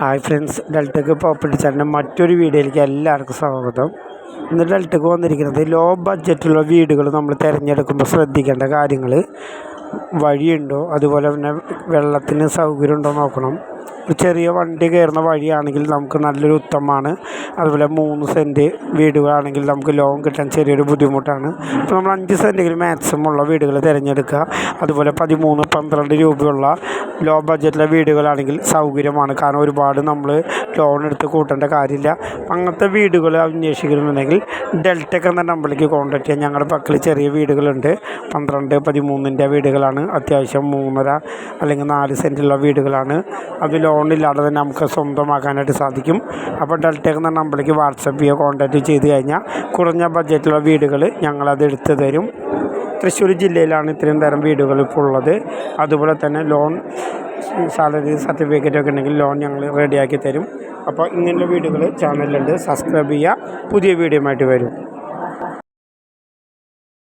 Hi friends ഡെൽറ്റക്ക് property ചാനലിന്റെ മറ്റൊരു വീഡിയോയിലേക്ക് എല്ലാവർക്കും സ്വാഗതം. ഇന്ന് ഡെൽറ്റക്ക് വന്നിരിക്കുന്നത് ലോ ബഡ്ജറ്റുള്ള വീടുകൾ നമ്മൾ തിരഞ്ഞെടുക്കുമ്പോൾ ശ്രദ്ധിക്കേണ്ട കാര്യങ്ങൾ വഴിയുണ്ടോ? അതുപോലെ തന്നെ വെള്ളത്തിന് സൗകര്യം ഉണ്ടോ നോക്കണം. ചെറിയ വണ്ടി കയറുന്ന വഴിയാണെങ്കിൽ നമുക്ക് നല്ലൊരു ഉത്തമമാണ്. അതുപോലെ മൂന്ന് സെന്റ് വീടുകളാണെങ്കിൽ നമുക്ക് ലോൺ കിട്ടാൻ ചെറിയൊരു ബുദ്ധിമുട്ടാണ്. അപ്പോൾ നമ്മൾ അഞ്ച് സെന്റെങ്കിലും മാക്സിമം ഉള്ള വീടുകൾ തിരഞ്ഞെടുക്കുക. അതുപോലെ പതിമൂന്ന് പന്ത്രണ്ട് രൂപയുള്ള ലോ ബഡ്ജറ്റിലെ വീടുകളാണെങ്കിൽ സൗകര്യമാണ്. കാരണം ഒരുപാട് നമ്മൾ ലോൺ എടുത്ത് കൂട്ടേണ്ട കാര്യമില്ല. അങ്ങനത്തെ വീടുകൾ അന്വേഷിക്കുന്നുണ്ടെങ്കിൽ ഡെൽറ്റക്ക് എന്ന നമ്പറിലേക്ക് കോൺടാക്ട് ചെയ്യാം ഞങ്ങളുടെ പക്കൽ ചെറിയ വീടുകളുണ്ട്. പന്ത്രണ്ട് പതിമൂന്നിന്റെ വീടുകളാണ്. അത്യാവശ്യം മൂന്നര അല്ലെങ്കിൽ നാല് സെന്റുള്ള വീടുകളാണ്. അത് ലോണില്ലാതെ തന്നെ നമുക്ക് സ്വന്തമാക്കാനായിട്ട് സാധിക്കും. അപ്പോൾ ഡെൽറ്റേക്ക് എന്ന നമ്പറിലേക്ക് വാട്സപ്പ് ചെയ്യുക കോൺടാക്റ്റ് ചെയ്ത് കഴിഞ്ഞാൽ കുറഞ്ഞ ബഡ്ജറ്റിലുള്ള വീടുകൾ ഞങ്ങളത് എടുത്ത് തരും. തൃശ്ശൂർ ജില്ലയിലാണ് ഇത്രയും തരം വീടുകൾ ഇപ്പോൾ ഉള്ളത്. അതുപോലെ തന്നെ ലോൺ സാലറി സർട്ടിഫിക്കറ്റ് ഒക്കെ ഉണ്ടെങ്കിൽ ലോൺ ഞങ്ങൾ റെഡിയാക്കി തരും. അപ്പോൾ ഇങ്ങനെയുള്ള വീടുകൾ ചാനലിലുണ്ട്. സബ്സ്ക്രൈബ് ചെയ്യുക. പുതിയ വീഡിയോ ആയിട്ട് വരും.